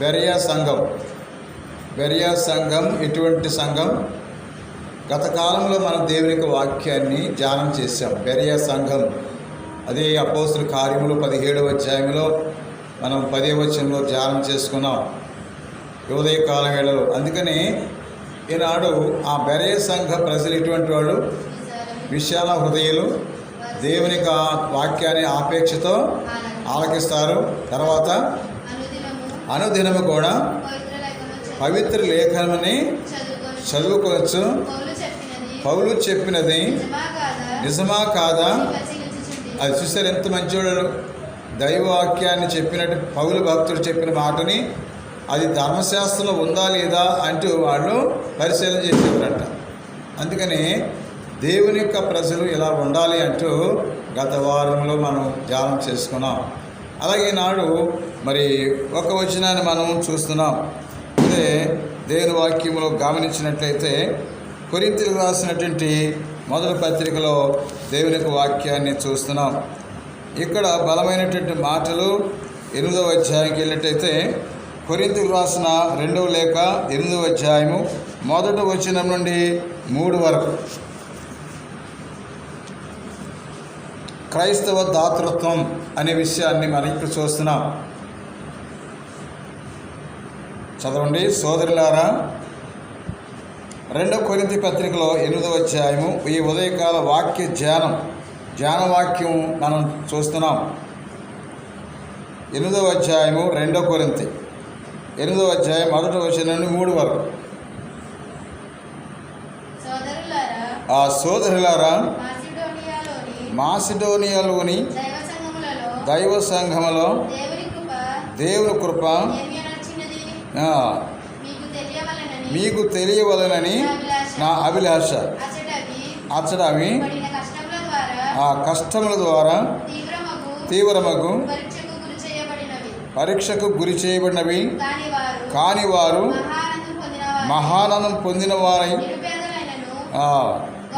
Beriah సంఘం. Beriah సంఘం ఎటువంటి సంఘం. గత కాలంలో మనం దేవుని యొక్క వాక్యాన్ని ధ్యానం చేశాం. బెరియా సంఘం. అదే అపోస్తుల కార్యములు పదిహేడవ అధ్యాయంలో మనం పదే వచనంలో ధ్యానం చేసుకున్నాం. ఉదయ కాలవేళలో అందుకని ఈనాడు ఆ బెరయ సంఘ ప్రజలు ఎటువంటి వాళ్ళు విశాల హృదయులు దేవుని యొక్క వాక్యాన్ని ఆపేక్షతో ఆలకిస్తారు. తర్వాత అనుదినము కూడా పవిత్ర లేఖనమని చదువుకోవచ్చు పౌలు చెప్పినది నిజమా కాదా అది చూసారు ఎంత మంచివాడు దైవవాక్యాన్ని చెప్పినట్టు పౌలు భక్తుడు చెప్పిన మాటని అది ధర్మశాస్త్రంలో ఉందా లేదా అంటూ వాళ్ళు పరిశీలన చేసేవారంట. అందుకని దేవుని యొక్క ప్రజలు ఇలా ఉండాలి అంటూ గత వారంలో మనం ధ్యానం చేసుకున్నాం. అలాగే నాడు మరి ఒక వచనాన్ని మనం చూస్తున్నాం. అదే దేవుని వాక్యంలో గమనించినట్లయితే కొరింతలు రాసినటువంటి మొదటి పత్రికలో దేవుని యొక్క వాక్యాన్ని చూస్తున్నాం. ఇక్కడ బలమైనటువంటి మాటలు ఎనిమిదవ అధ్యాయంకి వెళ్ళినట్టయితే కొరింతకు రాసిన రెండవ లేఖ ఎనిమిదవ అధ్యాయము మొదటి వచనం నుండి మూడు వరకు. క్రైస్తవ దాతృత్వం అనే విషయాన్ని మనం ఇప్పుడు చూస్తున్నాం. చదవండి సోదరులారా రెండో కొరింతి పత్రికలో ఎనిమిదవ అధ్యాయము ఈ ఉదయకాల వాక్య ధ్యానం ధ్యాన వాక్యం మనం చూస్తున్నాం. ఎనిమిదవ అధ్యాయము రెండో కొరింతి. ఎనిమిదవ అధ్యాయం మొదటి వచ్చిన నుండి మూడు వరకు. ఆ సోదరులారా మాసిడోనియాలోని దైవ సంఘములో దేవుని కృప మీకు తెలియవలనని నా అభిలాష. ద్వారా ఆ కష్టముల ద్వారా తీవ్రమగు తీవ్రమగు పరీక్షకు గురి చేయబడినవి. కాని వారు మహానందం పొందిన వారు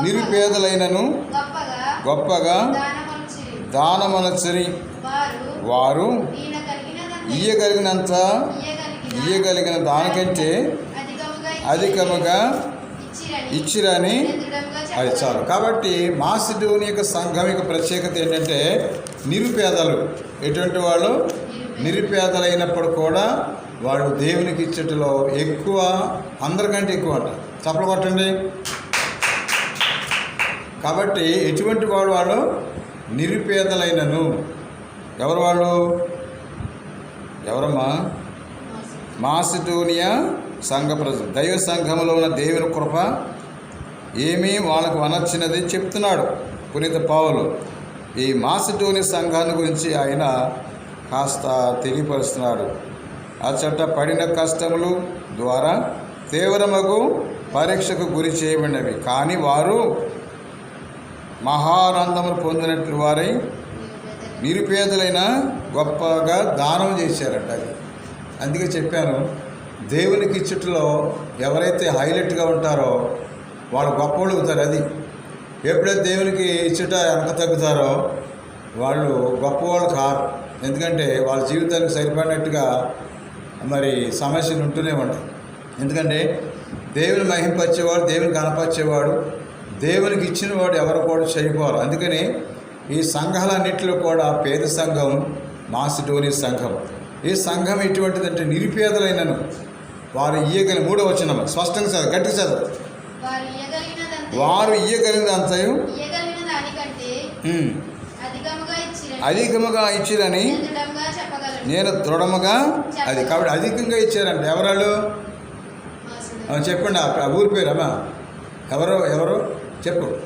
నిరుపేదలైనను గొప్పగా గొప్పగా దానమనచరి వారు ఇయ్యగలిగినంత ఇయ్యగలిగిన దానికంటే అధికముగా ఇచ్చిరని అది చాలు. కాబట్టి మాసిడోని యొక్క సంఘం యొక్క ప్రత్యేకత ఏంటంటే నిరుపేదలు. ఎటువంటి వాళ్ళు? నిరుపేదలైనప్పుడు కూడా వాళ్ళు దేవునికి ఇచ్చటిలో ఎక్కువ అందరికంటే ఎక్కువ అంట. చప్పలు కొట్టండి. కాబట్టి ఎటువంటి వాడు వాళ్ళు నిరుపేదలైనను? ఎవరు వాళ్ళు ఎవరమ్మా? మాసిటోనియా సంఘ ప్రజలు దైవ సంఘములో ఉన్న దేవుని కృప ఏమీ వాళ్ళకు అనొచ్చినది చెప్తున్నాడు పునీత పావులు. ఈ మాసిటోని సంఘాన్ని గురించి ఆయన కాస్త తెలియపరుస్తున్నాడు. అచ్చట పడిన కష్టములు ద్వారా తీవ్రమగు పరీక్షకు గురి చేయబడినవి. కానీ వారు మహానందము పొందినట్లు వారై నిరుపేదలైన గొప్పగా దానం చేశారట అది. అందుకే చెప్పాను దేవునికి ఇచ్చుట్లో ఎవరైతే హైలైట్గా ఉంటారో వాళ్ళు గొప్పవాళ్ళు అవుతారు అది. ఎప్పుడైతే దేవునికి ఇచ్చుట వెనక తగ్గుతారో వాళ్ళు గొప్పవాళ్ళు కారు. ఎందుకంటే వాళ్ళ జీవితానికి సరిపడినట్టుగా మరి సమస్యలు ఉంటూనే ఉంటాయి. ఎందుకంటే దేవుని మహింపరిచేవాడు దేవుని కనపరిచేవాడు దేవునికి ఇచ్చిన వాడు ఎవరు కూడా చేయకపోరు అందుకని ఈ సంఘాలన్నింటిలో కూడా పేద సంఘం మాసిడోని సంఘం. ఈ సంఘం ఎటువంటిదంటే నిరుపేదలైనను. వారు ఇయ్యగలి మూడో వచ్చిన స్పష్టంగా చదువు గట్టిగా చదువు. వారు ఇయ్యగలిగినంతయు ఇయ్యగలిగిన ఉమ్, అధికముగా ఇచ్చిరని. నేను దృఢముగా అది కాబట్టి అధికంగా ఇచ్చారంట ఎవరాళ్ళు? చెప్పండి ఆ ఆ ఊరి పేరు అమ్మా. ఎవరు ఎవరు? చెప్పు.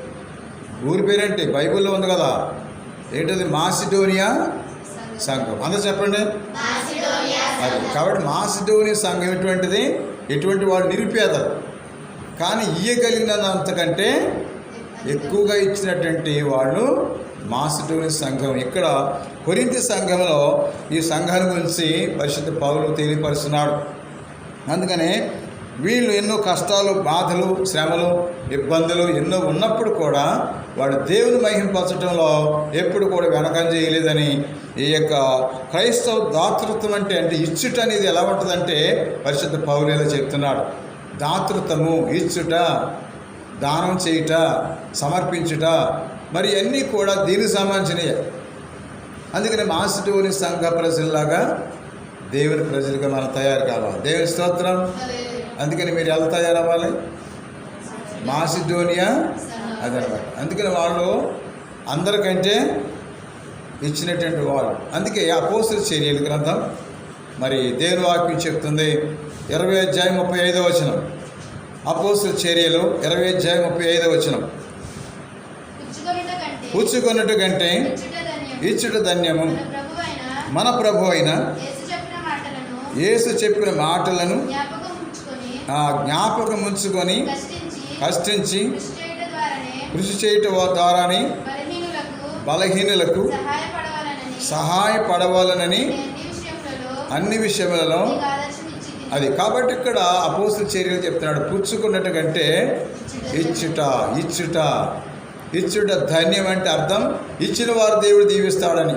ఊరి పేరేంటి? బైబిల్లో ఉంది కదా. ఏంటది? మాసిడోనియా సంఘం. అందరూ చెప్పండి. అది. కాబట్టి మాసిడోనియా సంఘం ఎటువంటిది? ఎటువంటి వాళ్ళు నిరుపేదలు కానీ ఇయ్యగలిగినంతకంటే ఎక్కువగా ఇచ్చినటువంటి వాళ్ళు మాసిడోని సంఘం. ఇక్కడ కొరింతి సంఘంలో ఈ సంఘాన్ని గురించి పరిశుద్ధ పౌరులు తెలియపరుస్తున్నాడు. అందుకనే వీళ్ళు ఎన్నో కష్టాలు బాధలు శ్రమలు ఇబ్బందులు ఎన్నో ఉన్నప్పుడు కూడా వాడు దేవుని మహింపరచడంలో ఎప్పుడు కూడా వెనకం చేయలేదని ఈ యొక్క క్రైస్తవ దాతృత్వం అంటే అంటే ఇచ్చుట అనేది ఎలా ఉంటుందంటే పరిశుద్ధ పౌలేలో చెప్తున్నాడు. దాతృత్వము ఇచ్చుట దానం చేయుట సమర్పించుట మరి అన్నీ కూడా దీనికి సంబంధించినవి అందుకని మాసిటోని సంఘ ప్రజల్లాగా దేవుని ప్రజలుగా మనం తయారు కావాలి. దేవుని స్తోత్రం. అందుకని మీరు ఎలా తయారవ్వాలి మాసిడోనియా అదనమాట అందుకని వాళ్ళు అందరికంటే ఇచ్చినటువంటి వాళ్ళు. అందుకే అపోస్తుల చర్యలు గ్రంథం మరి దేవుని వాక్యం చెప్తుంది. ఇరవై అధ్యాయం ముప్పై ఐదో వచనం. అపోస్తుల చర్యలు ఇరవై అధ్యాయం ముప్పై ఐదో వచనం. పుచ్చుకొన్నట్టు కంటే ఇచ్చుట ధన్యము. మన ప్రభు అయిన యేసు చెప్పిన మాటలను జ్ఞాపకం ఉంచుకొని ఆ జ్ఞాపకం ఉంచుకొని కష్టించి కృషి చేయట ద్వారానే బలహీనులకు సహాయపడవాలనని సహాయపడవాలనని నేను అన్ని విషయములలో. అది కాబట్టి ఇక్కడ అపోస్తుల చర్యలు చెప్తున్నాడు. పుచ్చుకున్నట్టు కంటే ఇచ్చుట. ఇచ్చుట ఇచ్చుట ధన్యం అంటే అర్థం ఇచ్చిన వారు దేవుడు దీవిస్తాడని.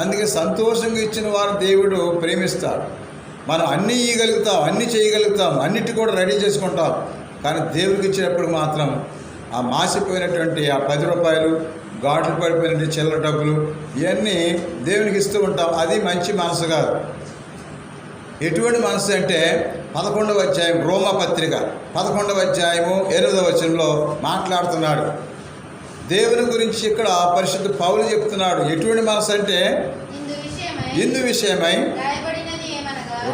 అందుకే సంతోషంగా ఇచ్చిన వారు దేవుడు ప్రేమిస్తాడు. మనం అన్నీ ఇవ్వగలుగుతాం అన్నీ చేయగలుగుతాం అన్నిటి కూడా రెడీ చేసుకుంటాం. కానీ దేవుడికి ఇచ్చినప్పుడు మాత్రం ఆ మాసిపోయినటువంటి ఆ పది రూపాయలు ఘాట్లు పడిపోయినటువంటి చిల్లర డబ్బులు ఇవన్నీ దేవునికి ఇస్తూ ఉంటాం. అది మంచి మనసు కాదు. ఎటువంటి మనసు అంటే పదకొండవ అధ్యాయం రోమ పత్రిక. పదకొండవ అధ్యాయము ఎనిమిదవ వచనంలో మాట్లాడుతున్నాడు. దేవుని గురించి ఇక్కడ పరిశుద్ధ పౌలు చెప్తున్నాడు. ఎటువంటి మనసు అంటే? ఇందు విషయమై.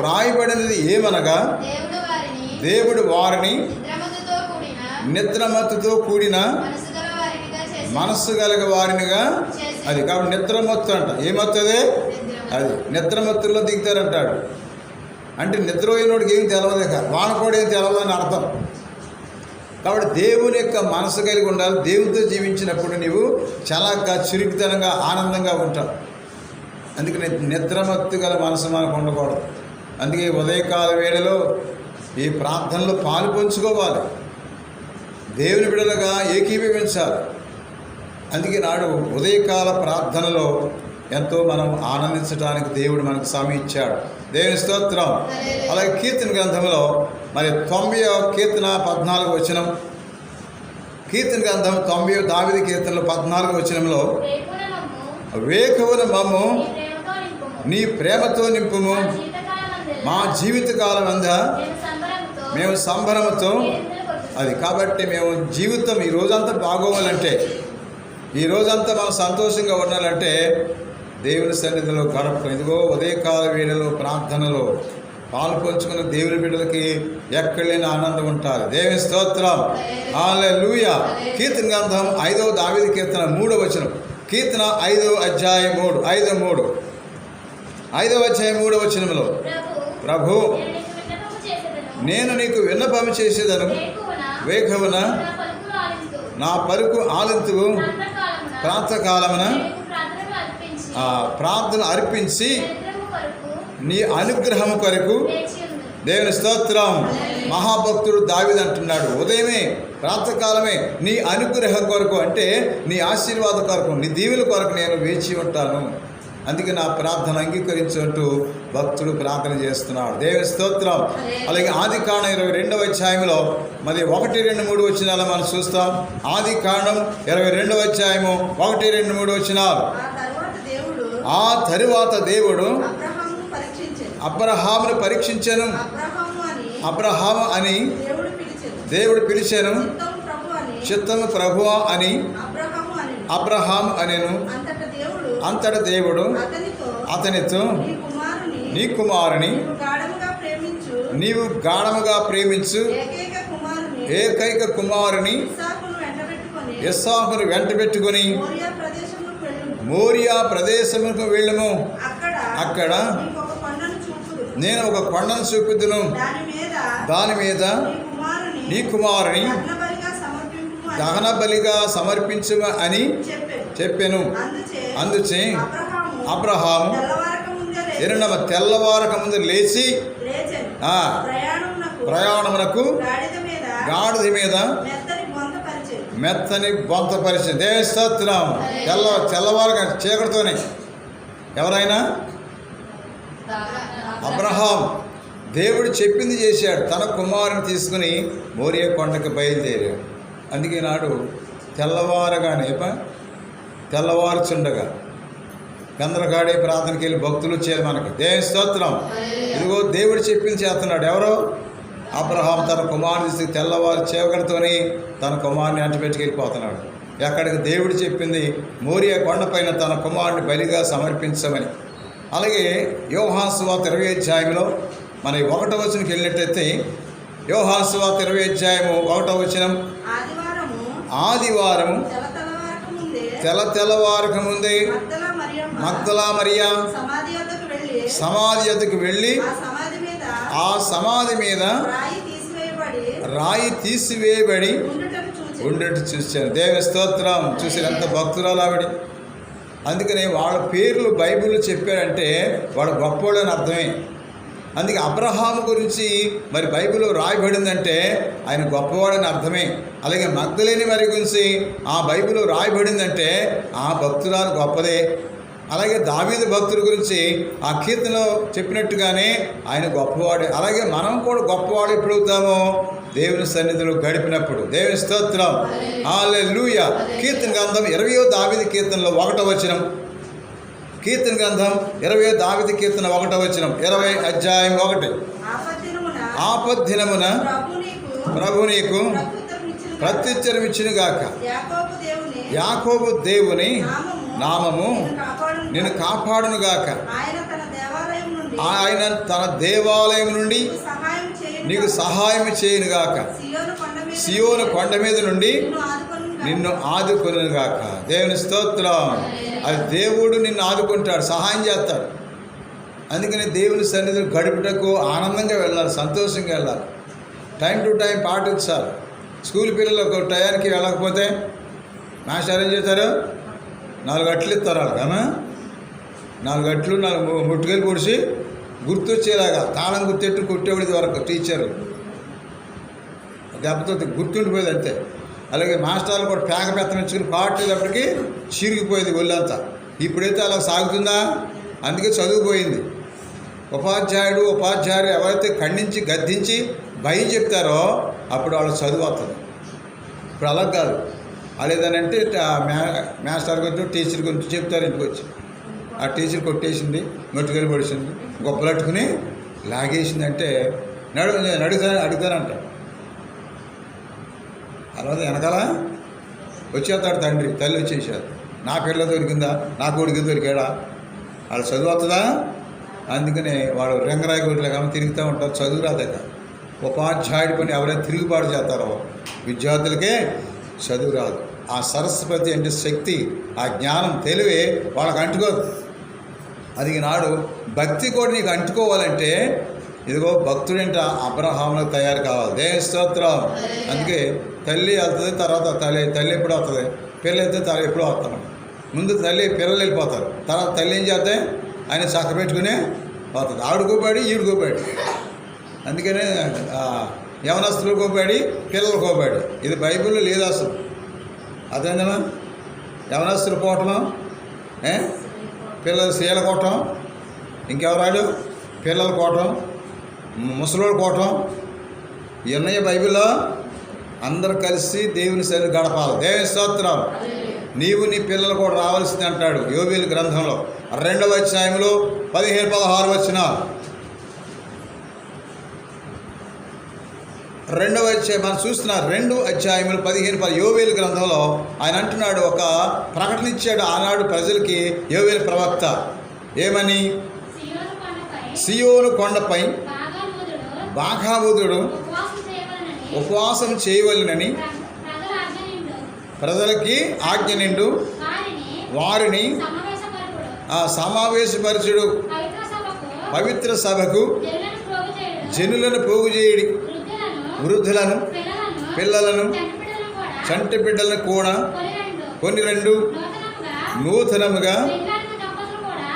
ఇందు విషయమై రాయబడినది ఏమనగా? దేవుడు వారిని నిద్రమత్తుతో కూడిన మనస్సు కలిగ వారినిగా అది కాబట్టి నిద్రమత్తు అంట. ఏమవుతుంది అది నిద్రమత్తుల్లో దిగుతారంటాడు. అంటే నిద్రపోయినోడికి ఏం తెలవదు వాన కూడా ఏం తెలవదు అని అర్థం. కాబట్టి దేవుని యొక్క మనసు కలిగి ఉండాలి. దేవునితో జీవించినప్పుడు నీవు చాలా చురుకుతనంగా ఆనందంగా ఉంటావు. అందుకని నిద్రమత్తు గల మనసు మనకు ఉండకూడదు. అందుకే ఉదయకాల వేళలో ఈ ప్రార్థనలో పాలు పంచుకోవాలి. దేవుని బిడలుగా ఏకీభవించాలి. అందుకే నాడు ఉదయకాల ప్రార్థనలో ఎంతో మనం ఆనందించడానికి దేవుడు మనకు సమయం ఇచ్చాడు. దేవుని స్తోత్రం. అలాగే కీర్తన గ్రంథంలో మరి తొంభై కీర్తన పద్నాలుగు వచనం. కీర్తన గ్రంథం తొంభై దావిది కీర్తనలో పద్నాలుగు వచనంలో వేకవున మమ్ము నీ ప్రేమతో నింపుము. మా జీవితకాలం అంద మేము కొట్టుము. అది కాబట్టి మేము జీవితం ఈ రోజంతా బాగోవాలంటే ఈ రోజంతా మనం సంతోషంగా ఉండాలంటే దేవుని సన్నిధిలో గడపడం ఇదిగో ఉదయకాల వేళలో ప్రార్థనలో పాలు పంచుకున్న దేవుని బిడ్డలకి ఎక్కడ లేని ఆనందం ఉంటుంది దేవుని స్తోత్రం. లూయ కీర్తన గ్రంథం ఐదవ దావిది కీర్తన మూడవ వచనం. కీర్తన ఐదవ అధ్యాయం మూడు ఐదు మూడు. ఐదవ అధ్యాయం మూడవ వచనంలో ప్రభు నేను నీకు విన్నపము చేసేదను. నేను నా ఆలింతు. పరుకు ఆలింతువు. ప్రాతకాలమున అర్పించి ప్రార్థన అర్పించి నీ అనుగ్రహం కొరకు దేవుని స్తోత్రం మహాభక్తుడు దావిది అంటున్నాడు. ఉదయమే ప్రాతకాలమే నీ అనుగ్రహం కొరకు అంటే నీ ఆశీర్వాద కొరకు నీ దీవుల కొరకు నేను వేచి ఉంటాను. అందుకే నా ప్రార్థన అంగీకరించుంటూ భక్తుడు ప్రార్థన చేస్తున్నాడు. దేవుని స్తోత్రం. అలాగే ఆది కాండం ఇరవై రెండవ అధ్యాయంలో మరి ఒకటి రెండు మూడు వచ్చినాలు మనం చూస్తాం. ఆది కాండం ఇరవై రెండవ అధ్యాయము ఒకటి రెండు మూడు వచ్చినాలు ఆ తర్వాత దేవుడు అబ్రహామును పరీక్షించను. అబ్రహాము అని దేవుడు పిలిచాను. చిత్తము ప్రభువా అని అబ్రహాం అనేను. అంతట దేవుడు అతనితో నీ కుమారుని నీవు గాఢముగా ప్రేమించు. ఏకైక కుమారుని ఇస్సాకును వెంటబెట్టుకొని యస్సాకును వెంట పెట్టుకుని మోరియా ప్రదేశముకు వెళ్ళము. అక్కడ నేను ఒక కొండను చూపుదును. దాని మీద నీ కుమారుని దహన బలిగా సమర్పించు అని చెప్పాను. అందుచే అబ్రహాము అబ్రహాము తెల్లవారక ముందే లేచి ఎరునమ తెల్లవారక ముందు లేచి లేచెను. ఆ, ప్రయాణమునకు ప్రయాణమునకు గాడిద మీద గాడిద మీద మెత్తని బొంత పరిచెను. మెత్తని బొంత పరిచయం దేవస్తోత్రం తెల్ల తెల్లవారుగా చీకటితోనే. ఎవరైనా? అబ్రహాం దేవుడు చెప్పింది చేశాడు. తన కుమారుని తీసుకుని మోరియా కొండకి బయలుదేరాడు. అందుకే నాడు తెల్లవారగానే ప- తెల్లవారుచుండగా గందరగాడే ప్రార్థనకి వెళ్ళి భక్తులు వచ్చారు మనకి. దేవ స్తోత్రం. ఇదిగో దేవుడు చెప్పింది చేస్తున్నాడు ఎవరో? అబ్రహాం తన కుమారుని తీసుకు తెల్లవారు చేవగడతోని తన కుమారుని అంటపెట్టుకు వెళ్ళిపోతున్నాడు. ఎక్కడికి దేవుడు చెప్పింది? మోరియా కొండపైన తన కుమారుని బలిగా సమర్పించమని. అలాగే యోహాసువాత ఇరవై అధ్యాయంలో మన ఒకటో వచనంకి వెళ్ళినట్టయితే యోహాసువాత ఇరవై అధ్యాయము ఒకటో వచనం. ఆదివారము తెల్ల తెల్లవారక ముందే మగ్దలా మరియా సమాధి వద్దకు వెళ్ళి ఆ సమాధి మీద రాయి తీసివేయబడి ఉండేట్టు చూశాను దేవ స్తోత్రం. చూసి ఎంత భక్తురాలు ఆవిడ. అందుకని వాళ్ళ పేర్లు బైబిల్ చెప్పారంటే వాడు గొప్పోడని అర్థమే. అందుకే అబ్రహాం గురించి మరి బైబిల్లో రాయబడిందంటే ఆయన గొప్పవాడని అర్థమే. అలాగే మగ్ధలేని వారి గురించి ఆ బైబిల్లో రాయబడిందంటే ఆ భక్తురాలు గొప్పదే. అలాగే దావీదు భక్తుల గురించి ఆ కీర్తనలో చెప్పినట్టుగానే ఆయన గొప్పవాడే. అలాగే మనం కూడా గొప్పవాడు ఎప్పుడు అవుతామో దేవుని సన్నిధిలో గడిపినప్పుడు. దేవుని స్తోత్రం. లూయ కీర్తన గ్రంథం ఇరవయో దావిది కీర్తనలో ఒకటో వచనం. కీర్తన గ్రంథం ఇరవయో దావిది కీర్తన ఒకటో వచనం ఇరవై అధ్యాయం ఒకటి ఆపద్దినమున ప్రభు నీకు. ప్రత్యుత్తరం ఇచ్చును గాక యాకోబు దేవుని నామము నిన్ను కాపాడును గాక. ఆయన తన దేవాలయం నుండి నీకు సహాయం చేయును నీకు గాక. సహాయం చేయను గాక సియోను కొండ మీద సియోను కొండ మీద నుండి నిన్ను ఆదుకొనును గాక. దేవుని స్తోత్రం. అది దేవుడు నిన్ను ఆదుకుంటాడు సహాయం చేస్తాడు. అందుకని దేవుని సన్నిధిని గడుపుటకు ఆనందంగా వెళ్ళాలి సంతోషంగా వెళ్ళాలి. టైం టు టైం పాటించాలి స్కూల్ పిల్లలు ఒక టయానికి వెళ్ళకపోతే మాస్టర్ ఏం చేస్తారు? నాలుగు అట్లు ఇస్తారు వాళ్ళకి నాలుగు అట్లు నాలుగు ముట్టుకెళ్ళి పొడిచి గుర్తొచ్చేలాగా తాళం గుర్తెట్టు కొట్టేవాడి వరకు టీచర్. దెబ్బతో గుర్తుండిపోయేది అంతే. అలాగే మాస్టర్లు కూడా పేక పెత్తనిచ్చుకుని పాటేటప్పటికి చిరిగిపోయేది ఒళ్ళంతా. ఇప్పుడైతే అలా సాగుతుందా? అందుకే చదువుపోయింది ఉపాధ్యాయుడు ఉపాధ్యాయుడు ఎవరైతే ఖండించి గద్దించి భయం చెప్తారో అప్పుడు వాళ్ళ చదువు వస్తుంది ఇప్పుడు అలా కాదు. వాళ్ళు మ్యా మాస్టర్ గురించి టీచర్ గురించి చెప్తారు ఇంటికి వచ్చి ఆ టీచర్ కొట్టేసింది మెట్టుకెళ్ళి పడిసింది గొప్పలట్టుకుని లాగేసిందంటే నడు నేను అడుగుతాను అడుగుతానంట. అలా వెనకాల వచ్చేస్తాడు తండ్రి తల్లి వచ్చేసాడు. నా పిల్ల దొరికిందా? నా కొడుకు దొరికాడా? వాళ్ళు చదువు వస్తుందా? అందుకనే వాడు రంగరాయి గుడిలో తిరుగుతూ ఉంటారు చదువు రాదట. ఉపాధ్యాయుడి పని ఎవరైనా తిరుగుబాటు చేస్తారో. విద్యార్థులకే చదువు రాదు. ఆ సరస్వతి అంటే శక్తి ఆ జ్ఞానం తెలివి వాళ్ళకి అంటుకోదు. అది నాడు భక్తి కూడా నీకు అంటుకోవాలంటే ఇదిగో భక్తుడింట అబ్రహాంలో తయారు కావాలి. దేహ స్తోత్రం. అందుకే తల్లి వెళ్తుంది తర్వాత తల్లి తల్లి ఎప్పుడు వస్తుంది పిల్లలు వెళ్తే తల్లి ఎప్పుడు వస్తాం ముందు తల్లి పిల్లలు వెళ్ళిపోతారు. తర్వాత తల్లి ఏం చేస్తే ఆయన చక్క పెట్టుకుని పోతుంది ఆడుకోబడి ఈడుకోబడి అందుకనే యవనస్తులు కోపాడి పిల్లలు కోపాడి. ఇది బైబిల్లో లేదు అసలు. అదేందమ్మా యవనస్తులు పోవటం పిల్లలు సీల కొట్టడం ఇంకెవరాడు పిల్లలు కోటం ముసలోళ్ళు కోవటం ఇవన్నీ బైబిల్లో అందరూ కలిసి దేవుని శైలి గడపాలి. దేవుని స్తోత్రం. నీవు నీ పిల్లలు కూడా రావాల్సింది అంటాడు యోబీల గ్రంథంలో. రెండవ అధ్యాయంలో పదిహేను పదహారు వచ్చిన రెండవ అధ్యాయం మనం చూస్తున్న రెండు అధ్యాయములు పదిహేను పది యోవేలు గ్రంథంలో ఆయన అంటున్నాడు ఒక ప్రకటన ఇచ్చాడు ఆనాడు ప్రజలకి యోవేలు ప్రవక్త. ఏమని? సియోను కొండపై బాఘాబుధుడు ఉపవాసం చేయవలనని ప్రజలకి ఆజ్ఞ నిండు వారిని ఆ సమావేశపరచుడు. పవిత్ర సభకు జనులను పోగు చేయడి. వృద్ధులను పిల్లలను కూడా చంటి బిడ్డలను కూడా కొన్ని రెండు. నూతనముగా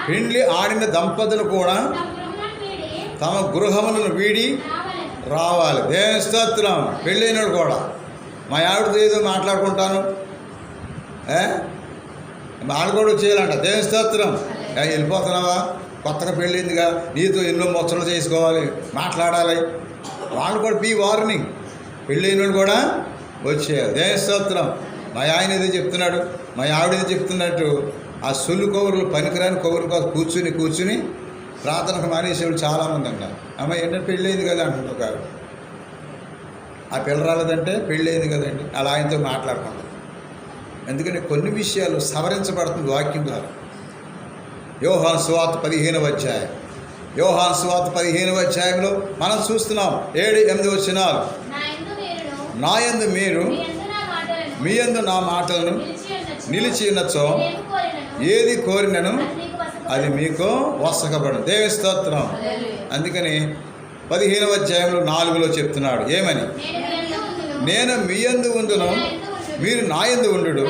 పెండ్లి ఆడిన దంపతులు కూడా తమ గృహములను వీడి రావాలి. దేవుని స్తోత్రం? పెళ్ళైనడు కూడా. మా ఆవిడతో ఏదో మాట్లాడుకుంటాను. ఏ? వాళ్ళు కూడా చేయాలంట దేవుని స్తోత్రం? వెళ్ళిపోతున్నావా? కొత్తగా పెళ్ళిందిగా. నీతో ఎన్నో ముచ్చట్లు చేసుకోవాలి. మాట్లాడాలి. వాళ్ళు కూడా బీ వార్నింగ్ పెళ్ళైన కూడా వచ్చేయాలి. దేవ స్తోత్రం? మా ఆయన ఏదో చెప్తున్నాడు. మా ఆవిడ ఏదో చెప్తున్నట్టు. ఆ సొల్లు కౌరులు పనికిరాని కౌరులు కోసం కూర్చుని కూర్చుని ప్రార్థనకు మానేసేవాళ్ళు చాలామంది అంటారు అమ్మ ఏంటంటే పెళ్ళయింది కదా ఒక ఆవిడ. ఆ పిల్ల రాలేదంటే పెళ్ళయింది కదండి అలా ఆయనతో మాట్లాడుకుంటాం ఎందుకంటే కొన్ని విషయాలు సవరించబడుతుంది వాక్యం ద్వారా. యోహాన్ స్వాత పదిహేనవ అధ్యాయం. యోహాన్ స్వాత పదిహేనవ అధ్యాయంలో మనం చూస్తున్నాం ఏడు ఎనిమిది వచ్చినాలు నా యందు మీరు మీ యందు నా మాటలను. నిలిచి ఉన్నచో. ఏది కోరినను? అది మీకు వసకబడు దేవి స్తోత్రం. అందుకని పదిహేనవ అధ్యాయంలో నాలుగులో చెప్తున్నాడు. ఏమని? నేను మీ యందు ఉండును. మీరు నా యందు ఉండు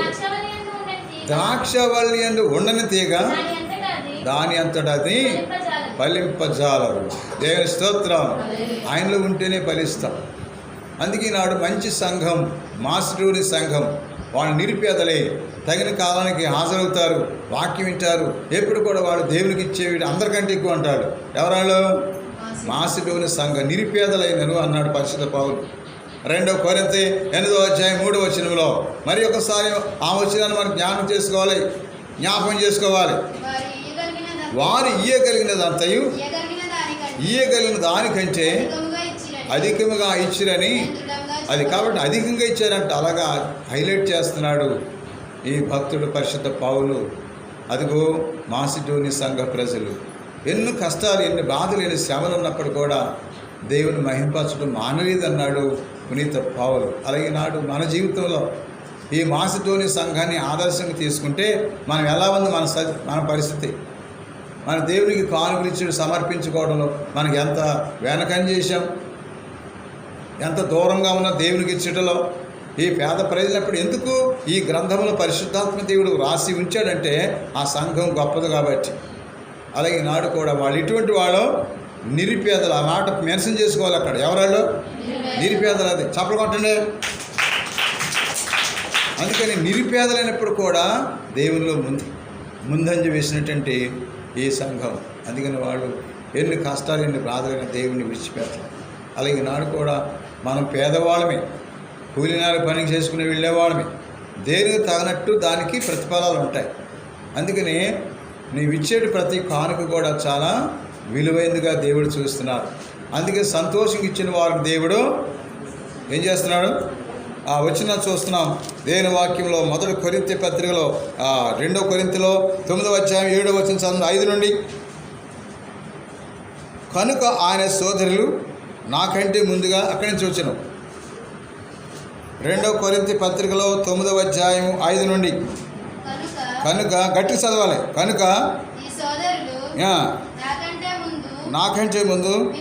ద్రాక్షవల్లి యందు ఉండని తీగ దాని అంతటా అది దాని అంతటా అది ఫలింపజాలదు. ఫలింపజాలరు దేవుని స్తోత్రం. ఆయనలో ఉంటేనే ఫలిస్తాం. అందుకే నాడు మంచి సంఘం మాస్టరుని సంఘం. వాళ్ళు నిరుపేదలే. తగిన కాలానికి హాజరవుతారు వాక్యం వింటారు. ఎప్పుడు కూడా వాడు దేవునికి ఇచ్చేవి అందరికంటే ఎక్కువ అంటాడు. ఎవరాళ్ళు? మాసిడోని సంఘం నిరుపేదలైనను అన్నాడు పరిశుద్ధ పౌలు. రెండో కొరింత ఎనిమిదో అధ్యాయం మూడో వచనంలో మరి ఒకసారి ఆ వచనాన్ని మనం జ్ఞానం చేసుకోవాలి. జ్ఞాపకం చేసుకోవాలి. వారు ఇయ్యగలిగిన వారు ఇయ్యగలిగినదంతయు ఇయ్యగలిగిన దానికంటే అధికముగా ఇచ్చిరని అది కాబట్టి అధికంగా ఇచ్చారంట. అలాగా హైలైట్ చేస్తున్నాడు ఈ భక్తుడు పరిశుద్ధ పావులు అదిగో మాసిటోని సంఘ ప్రజలు. ఎన్ని కష్టాలు ఎన్ని బాధలు ఎన్ని శ్రమలు ఉన్నప్పుడు కూడా దేవుని మహింపరచడం మానలేదన్నాడు పునీత పావులు అలాగే నాడు మన జీవితంలో ఈ మాసిటోని సంఘాన్ని ఆదర్శంగా తీసుకుంటే మనం ఎలా ఉంది మన స- మన పరిస్థితి? మన దేవునికి కానుకలిచ్చి సమర్పించుకోవడంలో మనకి ఎంత వెనకం చేశాం? ఎంత దూరంగా ఉన్న దేవునికి ఇచ్చటలో ఈ పేద ప్రజలప్పుడు ఎందుకు ఈ గ్రంథంలో పరిశుద్ధాత్మ దేవుడు రాసి ఉంచాడంటే ఆ సంఘం గొప్పది కాబట్టి. అలాగే నాడు కూడా వాళ్ళు ఇటువంటి వాళ్ళు నిరుపేదలు ఆ మాట మెన్షన్ చేసుకోవాలి అక్కడ. ఎవరాళ్ళు? నిరుపేదలు అది. చప్పలు కొట్టండి. అందుకని నిరుపేదలైనప్పుడు కూడా దేవునిలో ముందు ముందంజ వేసినటువంటి ఈ సంఘం. అందుకని వాళ్ళు ఎన్ని కష్టాలు ఎన్ని బాధలైన దేవుని విడిచిపెట్టాలి అలాగే నాడు కూడా మనం పేదవాళ్ళమే కూలినారు పని చేసుకుని వెళ్ళేవాళ్ళమే. దేనికి తగినట్టు దానికి ప్రతిఫలాలు ఉంటాయి. అందుకని నీవిచ్చేటి ప్రతి కానుక కూడా చాలా విలువైనదిగా దేవుడు చూస్తున్నారు అందుకే సంతోషంగా ఇచ్చిన వారికి దేవుడు ఏం చేస్తున్నాడు? ఆ వచ్చిన చూస్తున్నాం. దేని వాక్యంలో మొదటి కొరింత పత్రికలో రెండో కొరింతలో తొమ్మిదవ అధ్యాయం ఏడో వచ్చిన చదువు ఐదు నుండి. కనుక ఆయన సోదరులు నాకంటే ముందుగా అక్కడి నుంచి వచ్చిన రెండో కొరింత పత్రికలో తొమ్మిదవ అధ్యాయం ఐదు నుండి. కనుక గట్టి చదవాలి. కనుక నాకంటే ముందు.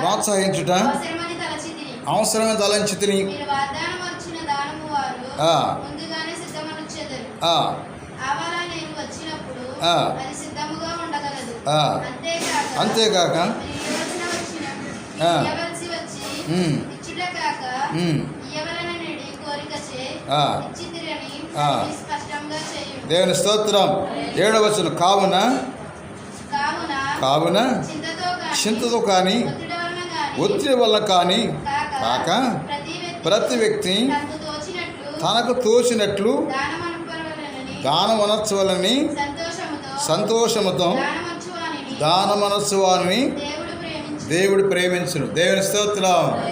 ప్రోత్సహించుట అవసరమని ఉండగలదు. ఆ. అంతేకాక దేవుని స్తోత్రం. ఏడవచనం కావున? కావున చింతతో కానీ ఒత్తిడి వల్ల కానీ కాక ప్రతి వ్యక్తి తనకు తోచినట్లు దానమనుపరవలనని దానమనత్సవాలని సంతోషముతో దానమచ్చువానిని దానమనత్సవాన్ని దేవుడు ప్రేమించును. దేవుని స్తోత్రం.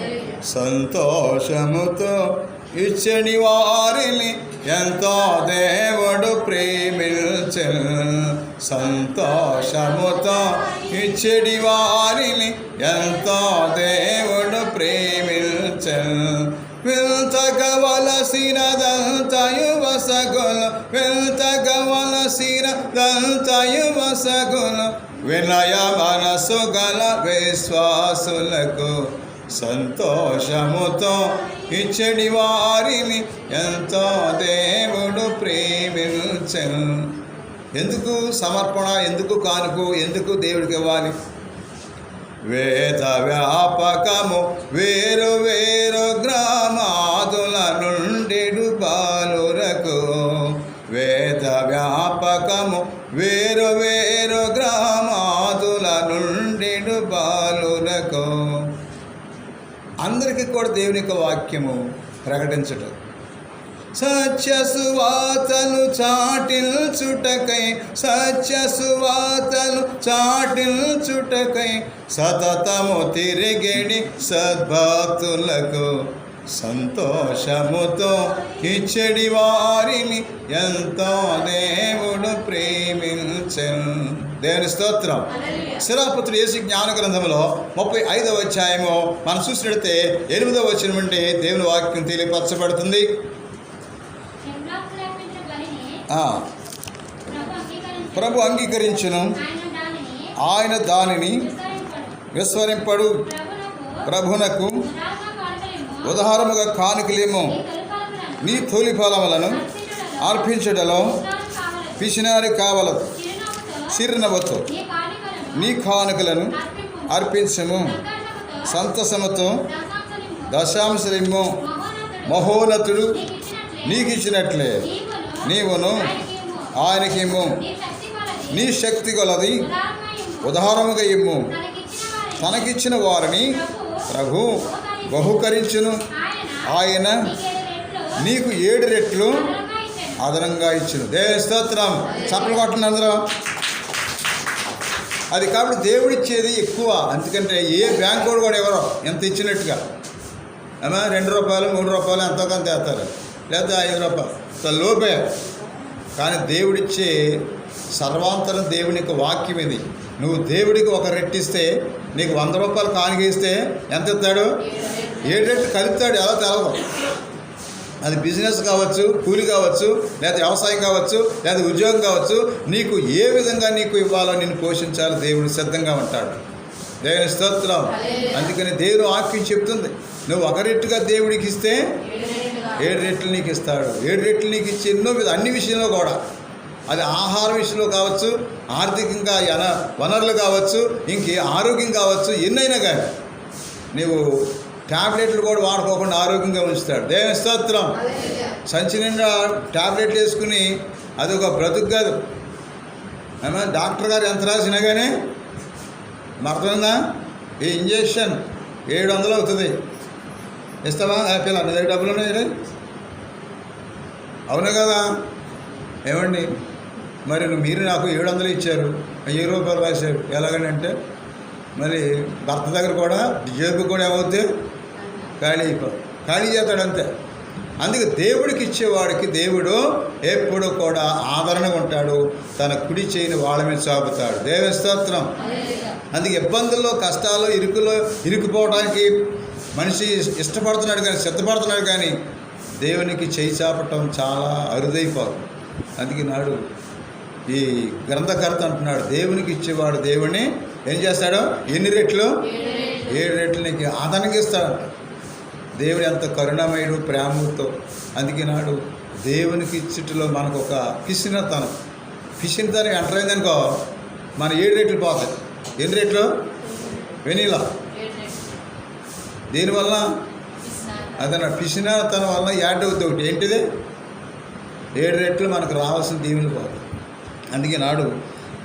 సంతోషముతో ఇచ్చని వారిని ఎంతో దేవుడు ప్రేమించను. సంతోషముతో ఇచ్చడి వారిని ఎంతో దేవుడు ప్రేమించను. వెళ్తగవలసినదంతయు వసగులు వెళ్తగవలసినదంతయు వసగులు వినయ మనసు గల విశ్వాసులకు సంతోషముతో ఇచ్చడి వారిని ఎంతో దేవుడు ప్రేమించను. ఎందుకు సమర్పణ ఎందుకు కానుకు ఎందుకు దేవుడికి ఇవ్వాలి? వేద వ్యాపకము వేరు వేరు గ్రామాదుల నుండి బాలురకు వేద వ్యాపకము వేరు వేరు గ్రామాతుల నుండి బాలులకు అందరికీ కూడా దేవుని యొక్క వాక్యము ప్రకటించటం. సత్య సువాతలు చాటిల్ చుటకై సత్య సువాతలు చాటిల్ చుటకై సతతము తిరిగిడి సద్భక్తులకు. సంతోషముతో ఇచ్చడి వారిని ఎంతో దేవుడు ప్రేమించను. దేవుని స్తోత్రం. శిరాపుత్రుడు యేసు జ్ఞాన గ్రంథంలో ముప్పై ఐదవ అధ్యాయము మనం చూసినట్టే ఎనిమిదవ వచ్చిన ఉంటే దేవుని వాక్యం తెలియపరచబడుతుంది. ప్రభు అంగీకరించును. ఆయన దానిని విస్మరింపడు. ప్రభునకు ఉదాహరణగా కానుకలేమో. నీ తొలిఫలములను తొలి ఫలములను అర్పించడలో పిసినారి కావలదు. చిరునవ్వుతో నీ కానుకలను అర్పించము. సంతసముతో దశాంశలిమ్ము. మహోన్నతుడు నీకిచ్చినట్లే. నీవును ఆయనకిమ్ము. నీ శక్తి కొలది ఉదాహరణగా ఇమ్ము. తనకిచ్చిన వారిని ప్రభు బహుకరించును. ఆయన నీకు ఏడు రెట్లు అదనంగా ఇచ్చిన. అదనంగా ఇచ్చును దేవ స్తోత్రం. చప్పలు కొట్టండి అందరూ. అది కాబట్టి దేవుడిచ్చేది ఎక్కువ. ఎందుకంటే ఏ బ్యాంకు వాడు కూడా ఎవరో ఎంత ఇచ్చినట్టుగా. ఏమో? రెండు రూపాయలు మూడు రూపాయలు ఎంతో కొంత వేస్తారు. లేదా ఐదు రూపాయలు. లోపే. కానీ దేవుడిచ్చే సర్వాంతరం దేవుని యొక్క వాక్యం ఇది. నువ్వు దేవుడికి ఒక రెట్టిస్తే నీకు వంద రూపాయలు కానిగిస్తే ఎంత ఇస్తాడు? ఏడు రెట్లు కలుపుతాడు ఎలా తెలవదు. అది బిజినెస్ కావచ్చు కూలి కావచ్చు లేదా వ్యవసాయం కావచ్చు లేదా ఉద్యోగం కావచ్చు నీకు ఏ విధంగా నీకు ఇవ్వాలో నేను పోషించాలో దేవుడు సిద్ధంగా ఉంటాడు. దేవుని స్తోత్రం. అందుకని దేవుడు వాక్యం చెప్తుంది నువ్వు ఒక రెట్టుగా దేవుడికి ఇస్తే ఏడు రెట్లు నీకు ఇస్తాడు. ఏడు రెట్లు నీకు ఇచ్చి ఎన్నో విధ అన్ని విషయంలో కూడా. అది ఆహార విషయంలో కావచ్చు ఆర్థికంగా ఎన వనరులు కావచ్చు ఇంకే ఆరోగ్యం కావచ్చు ఎన్నైనా కానీ నీవు ట్యాబ్లెట్లు కూడా వాడుకోకుండా ఆరోగ్యంగా ఉంచుతాడు. దేవుని స్తోత్రం. సంచి నిండా ట్యాబ్లెట్లు వేసుకుని అది ఒక బ్రతుకు కాదు. డాక్టర్ గారు ఎంత రాసినా కానీ అర్థమైందా ఈ ఇంజెక్షన్ ఏడు వందలు అవుతుంది. ఇస్తావా? పిల్ల నీ దగ్గర డబ్బులు ఉన్నాయి? అవును కదా? ఏమండి? మరి మీరు నాకు ఏడు వందలు ఇచ్చారు. వెయ్యి రూపాయలు రాశారు ఎలాగని అంటే మరి భర్త దగ్గర కూడా జేబు కూడా ఏమవుద్ది ఖాళీ అయిపో ఖాళీ చేస్తాడు అంతే. అందుకే దేవుడికి ఇచ్చేవాడికి దేవుడు ఎప్పుడు కూడా ఆదరణగా ఉంటాడు. తన కుడి చేయని వాళ్ళ మీద చాపుతాడు. దేవస్తోత్రం అందుకే ఇబ్బందుల్లో కష్టాలు ఇరుకులో ఇరుకుపోవడానికి మనిషి ఇష్టపడుతున్నాడు కానీ సిద్ధపడుతున్నాడు కానీ దేవునికి చేయి చాపటం చాలా అరుదైపోతుంది అందుకే నాడు ఈ గ్రంథకర్త అంటున్నాడు దేవునికి ఇచ్చేవాడు దేవుని ఏం చేస్తాడు? ఎన్ని రెట్లు? ఏడు రెట్లు నీకు అదనంగా ఇస్తాడంట దేవుడు ఎంత కరుణమయుడు ప్రేమతో అందుకే నాడు దేవునికి ఇచ్చుటలో మనకు ఒక పిసినతనం. పిసినతనం ఎంటర్ అయిందనుకో మన ఏడు రెట్లు పోతాయి. ఎన్ని రెట్లు? వెనీలా దీనివల్ల? అదన పిసినతనం వల్ల యాడ్ అవుతుంది ఒకటి. ఏంటిది? ఏడు రెట్లు మనకు రావాల్సిన దేవుని పోతాయి. అందుకే నాడు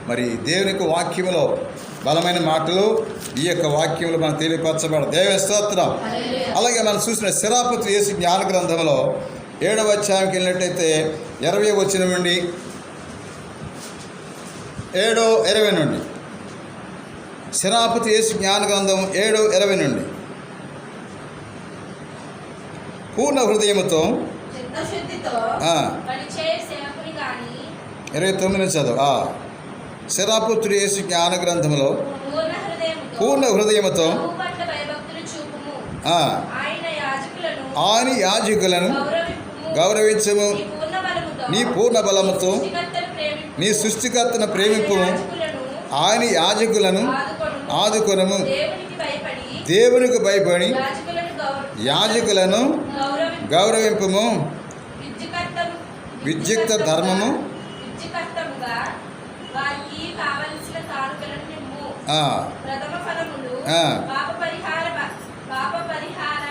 మరి దేవుని యొక్క వాక్యములో బలమైన మాటలు ఈ యొక్క వాక్యములు మనం తెలియపరచబడ దేవ స్తోత్రం. అలాగే మనం చూసిన శిరాపతి యేసు జ్ఞాన గ్రంథంలో ఏడవ అధ్యాయంకి వెళ్ళినట్టయితే ఇరవై వచ్చిన నుండి ఏడో ఇరవై నుండి. శిరాపతి యేసు జ్ఞాన గ్రంథం ఏడో ఇరవై నుండి. పూర్ణ హృదయముతో ఇరవై తొమ్మిది చదువు. శరాపుత్రుడు యేసు జ్ఞాన గ్రంథంలో పూర్ణ హృదయముతో ఆయన యాజకులను గౌరవించము. నీ పూర్ణ బలముతో నీ సృష్టికర్తను ప్రేమింపుము. ఆయన యాజకులను ఆదుకొనము. దేవునికి భయపడి యాజకులను గౌరవింపము. విద్యుక్త ధర్మము వారికి కావలసిన కానుకలను నిమ్ము ఆ, ప్రథమ ఫలములు ఆ. పాప పరిహార బ- పాప పరిహార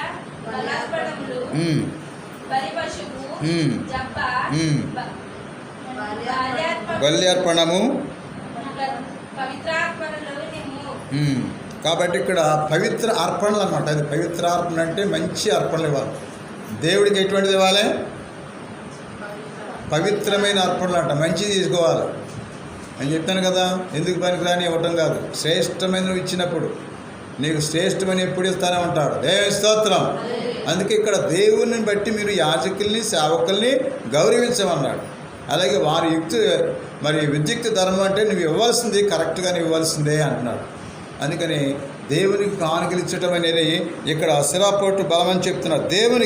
బలార్పణములు ఉమ్, బలి పశువు ఉమ్. జబ్బ ఉమ్. బ- బాల్యార్పణ బలి అర్పణము పవిత్రార్పణలో నిమ్ము ఉమ్. కాబట్టి ఇక్కడ పవిత్ర అర్పణలు అనమాట అది పవిత్ర అర్పణ అంటే మంచి అర్పణలు ఇవ్వాలి దేవుడికి ఎటువంటిది ఇవ్వాలి పవిత్రమైన అర్పణలు అంట. మంచిది తీసుకోవాలి. నేను చెప్పాను కదా ఎందుకు పనికిరాని ఇవ్వటం కాదు. శ్రేష్టమైన ఇచ్చినప్పుడు. నీకు శ్రేష్టమని ఎప్పుడు ఇస్తానే ఉంటాడు దేవ స్తోత్రం. అందుకే ఇక్కడ దేవుని బట్టి మీరు యాజకుల్ని సేవకుల్ని గౌరవించమన్నాడు. అలాగే వారి యుక్తి మరి విద్యుక్తి ధర్మం అంటే నువ్వు ఇవ్వాల్సింది కరెక్ట్గానే ఇవ్వాల్సిందే అంటున్నాడు. అందుకని దేవునికి కానుకలు ఇచ్చటం అనేది ఇక్కడ అసిరాపోటు బలం అని చెప్తున్నారు దేవునికి